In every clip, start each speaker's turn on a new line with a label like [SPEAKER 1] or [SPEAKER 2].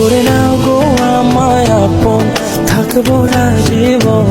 [SPEAKER 1] করে নাও গো আমায় আপন থাকব না জীবন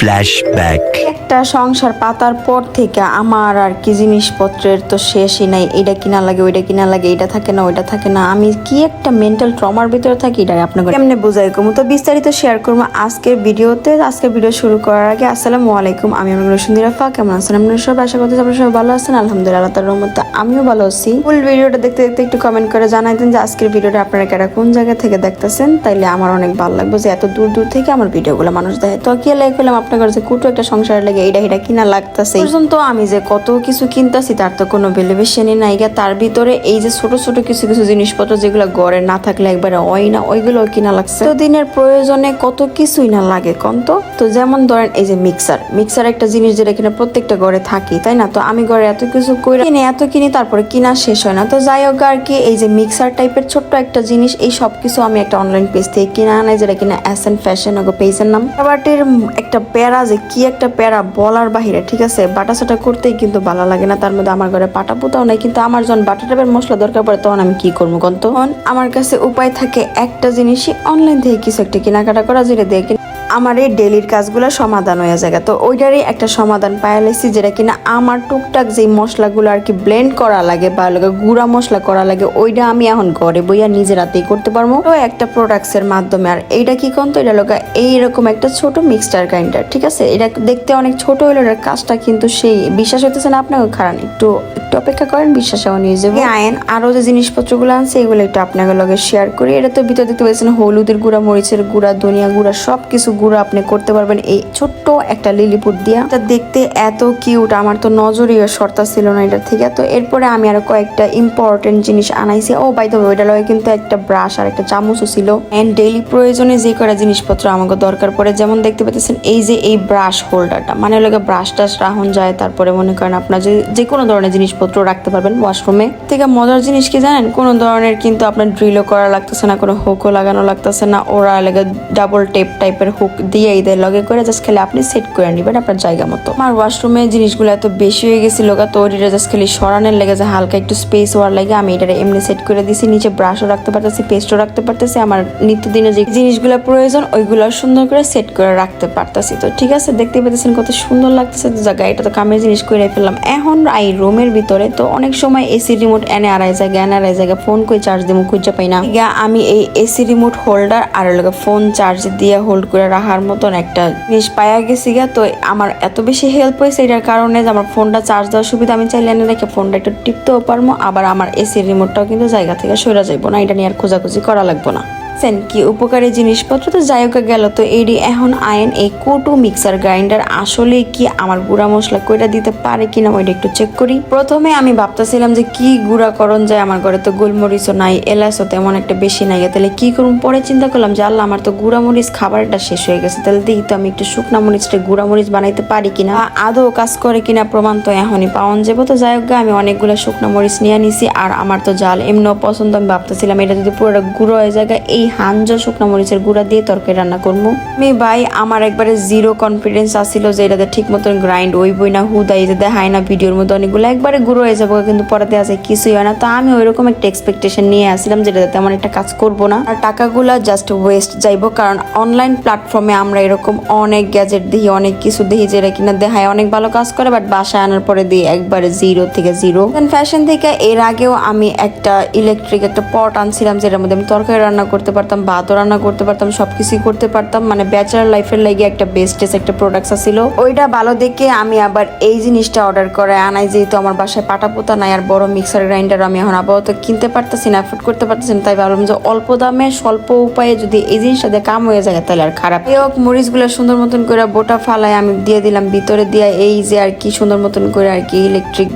[SPEAKER 2] Flashback.
[SPEAKER 3] একটা সংসার পাতার পর থেকে আমার আর কি জিনিসপত্রের তো শেষই নাই, এটা কিনা লাগে, ওইটা কিনা লাগে, এটা থাকে না, ওইটা থাকে না। আমি কি একটা মেন্টাল ট্রমার ভিতরে থাকি এটা আপনাকে কেমনে বুঝাই কমু? তো বিস্তারিত শেয়ার করব আজকের ভিডিওতে। আজকের ভিডিও শুরু করার আগে আসসালামু আলাইকুম। আমি আমার রসুন্দি রাফা কেমন আছেন আপনারা সব আশা করতে আপনারা সবাই ভালো আছেন। আলহামদুলিল্লাহ তার রহমতে আমিও ভালো আছি। ফুল ভিডিওটা দেখতে দেখতে একটু কমেন্ট করে জানাই দেন যে আজকের ভিডিওটা আপনারা কেরা কোন জায়গা থেকে দেখতেছেন? তাইলে আমার অনেক ভালো লাগবে যে এত দূর দূর থেকে আমার ভিডিওগুলো মানুষ দেখে। তো কি লাইক করলাম আপনার কাছে কুটু একটা সংসারের লাগে এইটা এটা কিনা লাগতেছে। পর্যন্ত আমি যে কত কিছু কিনতাছি, তার তো কোনো ভ্যালুয়েশনই নাই গা। তার ভিতরে এই যে ছোট ছোট কিছু কিছু জিনিসপত্র যেগুলো গড়ে না থাকলে একবারে হয় না ওইগুলো কিনা লাগছে। তো দিনের প্রয়োজনে কত কিছুই না লাগে কন্ত তো? তো যেমন ধরেন এই যে মিক্সার মিক্সার একটা জিনিস যেটা কিনা প্রত্যেকটা ঘরে থাকি, তাই না? তো আমি ঘরে এত কিছু করে কিনে, এত কিনি, তারপরে কিনা শেষ হয় না। তো যাই হোক আর কি, এই যে মিক্সার টাইপের ছোট্ট একটা জিনিস, এই সব কিছু আমি একটা অনলাইন পেজ থেকে কিনা আনাই, যেটা কিনা এন ফ্যাশন ওগো পেজের নাম। বাটির একটা প্যারা যে কি একটা প্যারা বলার বাহিরে, ঠিক আছে? বাটা সাটা করতেই কিন্তু ভালো লাগে না, তার মধ্যে আমার ঘরে পাটা পোতাও নাই, কিন্তু আমার যখন বাটা টাইপের মশলা দরকার পড়ে, তখন আমি কি করব তখন আমার কাছে উপায় থাকে একটা জিনিসই অনলাইন থেকে কিছু একটা কেনাকাটা করা, যেটা কিনা আমার এই ডেলির কাজগুলো সমাধান হয়ে যায়। তো ওইটারই একটা সমাধান পাইয়া লাইছি যেটা কিনা আমার টুকটাক যেই মশলাগুলো আর কি ব্লেন্ড করা লাগে বা গুঁড়া মশলা করা লাগে, ওইটা আমি এখন ঘরে বইয়া নিজের হাতেই করতে পারব। তো একটা প্রোডাক্টসের মাধ্যমে, আর এইটা কি কোন তো? এটা লোক এইরকম একটা ছোট মিক্সচার গ্রাইন্ডার ঠিক আছে? এটা দেখতে অনেক ছোট হলো এটার কাজটা কিন্তু সেই, বিশ্বাস হইতেছে না আপনাকে? খারাপ একটু একটু অপেক্ষা করেন, বিশ্বাস আমার নিয়ে যাব। আয়েন, আরও যে জিনিসপত্রগুলো আনছে, এগুলো একটু আপনাকে লগে শেয়ার করি। এটা তো ভিতর দেখতে পাচ্ছেন হলুদের গুঁড়া, মরিচের গুঁড়া, ধনিয়া গুঁড়া সব কিছু গুঁড়া আপনি করতে পারবেন। এই ছোট্ট একটা লিলিপুট দিয়া। এটা দেখতে এত কিউট আমার তো নজরই সর্তা ছিল না এটা থেকে। তো এরপরে আমি আরও কয়েকটা ইম্পর্টেন্ট জিনিস আনাইছি। ও বাই ওইটা লগে কিন্তু একটা ব্রাশ আর একটা চামচও ছিল। এন্ড ডেইলি প্রয়োজনে যে কটা জিনিসপত্র আমাকে দরকার পড়ে, যেমন দেখতে পাচ্ছেন, এই যে এই ব্রাশ হোল্ডারটা মানে লগে ব্রাশ টাশ রাহন যায়, তারপরে মনে করেন আপনার যে যে কোনো ধরনের জিনিসপত্র রাখতে পারবেন ওয়াশরুমে থেকে মজার জিনিস কি জানেন? কোনো ধরনের কিন্তু আপনার ড্রিলও করা লাগতেছে না, কোনো হুকও লাগানো লাগতেছে না। ওরা লাগে ডাবল টেপ টাইপের হুক দিয়ে ঈদের লগে করে জাস্ট খালি আপনি সেট করে নেবেন আপনার জায়গা মতো। আমার ওয়াশরুমে জিনিসগুলো এত বেশি হয়ে গেছিল তো ওইটা জাস্ট খালি সরানোর লেগে যে হালকা একটু স্পেস হওয়ার লাগে আমি এটা এমনি সেট করে দিছি, নিচে ব্রাশও রাখতে পারতেছি পেস্টও রাখতে পারতেছি, আমার নিত্যদিনের যে জিনিসগুলো প্রয়োজন, ওইগুলো সুন্দর করে সেট করে রাখতে পারতেছি। তো ঠিক আছে দেখতে পেতেছেন কত সুন্দর লাগতেছে তো জায়গা এটা তো কামের জিনিস করে ফেললাম। এখন এই রুমের ভিতরে তো অনেক সময় এসি রিমোট এনে আড়াই জায়গা, এনে আড়াই জায়গা ফোন করে চার্জ দিব খুঁজে পাই না। আমি এই এসি রিমোট হোল্ডার আর ফোন চার্জ দিয়ে হোল্ড করে রাখার মতন একটা জিনিস পাইয়া গেছি গা। তো আমার এত বেশি হেল্প হয়েছে এটার কারণে যে আমার ফোনটা চার্জ দেওয়ার সুবিধা আমি চাইলে এনে রেখে ফোনটা একটু টিপতেও পারব আবার আমার এসি রিমোটটাও কিন্তু জায়গা থেকে সরে যাইবো না, এটা নিয়ে আর খোঁজাখুঁজি করা লাগবো না। বুঝছেন কি উপকারী জিনিসপত্র? তো যাই হোক, গেল তো এডি এখন আইন, এই কোটু মিক্সার গ্রাইন্ডার। আসলে কি আমার গুঁড়া মশলা কইটা দিতে পারে কিনা ওইটা একটু চেক করি। প্রথমে আমি ভাবতেছিলাম যে কি গুঁড়া করণ যায়? আমার ঘরে তো গোলমরিচও নাই, এলাচও তেমন একটা বেশি নাই। তাহলে কি করুন পরে চিন্তা করলাম যে আল্লাহ, আমার তো গুঁড়া মরিচ খাবারটা শেষ হয়ে গেছে। তাহলে দেখি তো আমি একটু শুকনা মরিচটা, গুঁড়া মরিচ বানাইতে পারি কিনা? আদৌ কাজ করে কিনা? প্রমাণ তো এখনই পাওয়া যাব। তো যাই হোক আমি অনেকগুলো শুকনা মরিচ নিয়ে নিছি। আর আমার তো জাল এমনিও পছন্দ। আমি ভাবতেছিলাম এটা যদি পুরোটা গুঁড়ো হয়ে যায় এই হাঞ্জ শুকনো মরিচের গুঁড়া দিয়ে তরকারি রান্না করব আমি ভাই, আমার একবারে জিরো কনফিডেন্স আসছিল যে এটাতে ঠিক মতন গ্রাইন্ড ওই বই না হুদাই যে দেখায় না ভিডিওর মধ্যে অনেকগুলো, একবারে গুঁড়ো হয়ে যাব, কিন্তু দেওয়া যায় কিছুই হয় না। তো আমি ওইরকম একটা এক্সপেকটেশন নিয়ে আসছিলাম যেটা তেমন একটা কাজ করব না। আর টাকাগুলো জাস্ট ওয়েস্ট যাইবো, কারণ অনলাইন প্ল্যাটফর্মে আমরা এরকম অনেক গ্যাজেট দেখি, অনেক কিছু দেখি যেটা কিনা দেখায় অনেক ভালো কাজ করে বাট বাসায় আনার পরে দিই একবারে জিরো থেকে জিরো ফ্যাশন থেকে এর আগেও আমি একটা ইলেকট্রিক একটা পট আনছিলাম, যেটার মধ্যে আমি তরকারি রান্না করতে পারতাম, ভাতও রান্না করতে পারতাম, সবকিছুই করতে পারতাম। মানে ব্যাচেলার লাইফের লাগে একটা বেস্টেস একটা প্রোডাক্টস ছিল ওইটা ভালো দেখে আমি আবার এই জিনিসটা অর্ডার করে আনাই, যেহেতু আমার বাসায় পাটা পোতা নাই আর বড় মিক্সার গ্রাইন্ডার আমি এখন আপাতত কিনতে পারতেছি না এফোর্ড করতে পারতেছি না, তাই ভাবলাম যে অল্প দামে, স্বল্প উপায়ে যদি এই জিনিসটা দিয়ে কাম হয়ে যায়, তাহলে আর খারাপ। হোক, মরিচগুলো সুন্দর মতন করে বোটা ফালায় আমি দিয়ে দিলাম, ভিতরে দিয়ে এই যে আর কি সুন্দর মতন করে আর কি ইলেকট্রিক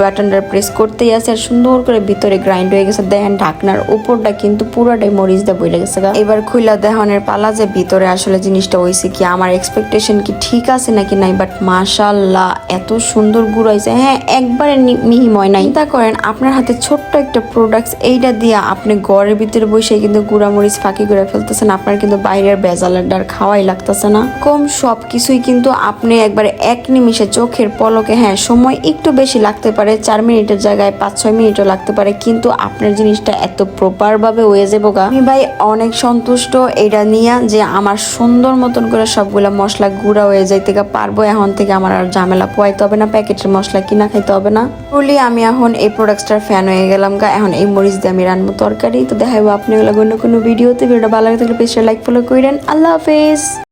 [SPEAKER 3] বাটনটা প্রেস করতেই আছে আর সুন্দর করে ভিতরে গ্রাইন্ড হয়ে গেছে। দেখেন ঢাকনার উপরটা কিন্তু পুরোটাই মরিচ পানিতে বইলে গেছে। এবার খুইলা দেহনের পালা যে ভিতরে আসলে জিনিসটা হয়েছে কি, আমার এক্সপেকটেশন কি ঠিক আছে নাকি নাই? বাট মাশাল্লাহ এত সুন্দর গুড়াইছে হ্যাঁ একবারে মিহিময় নাই। চিন্তা করেন, আপনার হাতে ছোট্ট একটা প্রোডাক্টস এইটা দিয়ে আপনি ঘরের ভিতরে বসে কিন্তু গুড়ামরিচ ফাঁকি করে ফেলতেছেন, আপনার কিন্তু বাইরের বেজালের ডার খাওয়াই লাগতেছে না। কম সব কিছুই কিন্তু আপনি একবারে এক নিমিষে চোখের পলকে হ্যাঁ সময় একটু বেশি লাগতে পারে, চার মিনিটের জায়গায় পাঁচ ছয় মিনিটও লাগতে পারে, কিন্তু আপনার জিনিসটা এত প্রপার ভাবে হয়ে যাব গা। ভাই অনেক সন্তুষ্ট এটা নিয়ে যে আমার সুন্দর মতন করে সবগুলা মশলা গুঁড়া হয়ে যায় থেকে পারব, এখন থেকে আমার আর ঝামেলা পোয়াইতে হবে না, প্যাকেটের মশলা কিনা খাইতে হবে না। বলি আমি এখন এই প্রোডাক্টটার ফ্যান হয়ে গেলাম গা, এখন এই মরিচ দিয়ে আমি রান্নবো তরকারি। তো দেখাবো আপনি ওগুলো অন্য কোনো ভিডিওতে ভিডিওটা ভালো লাগে থাকলে পেজটা লাইক ফলো করেন আল্লাহ হাফেজ।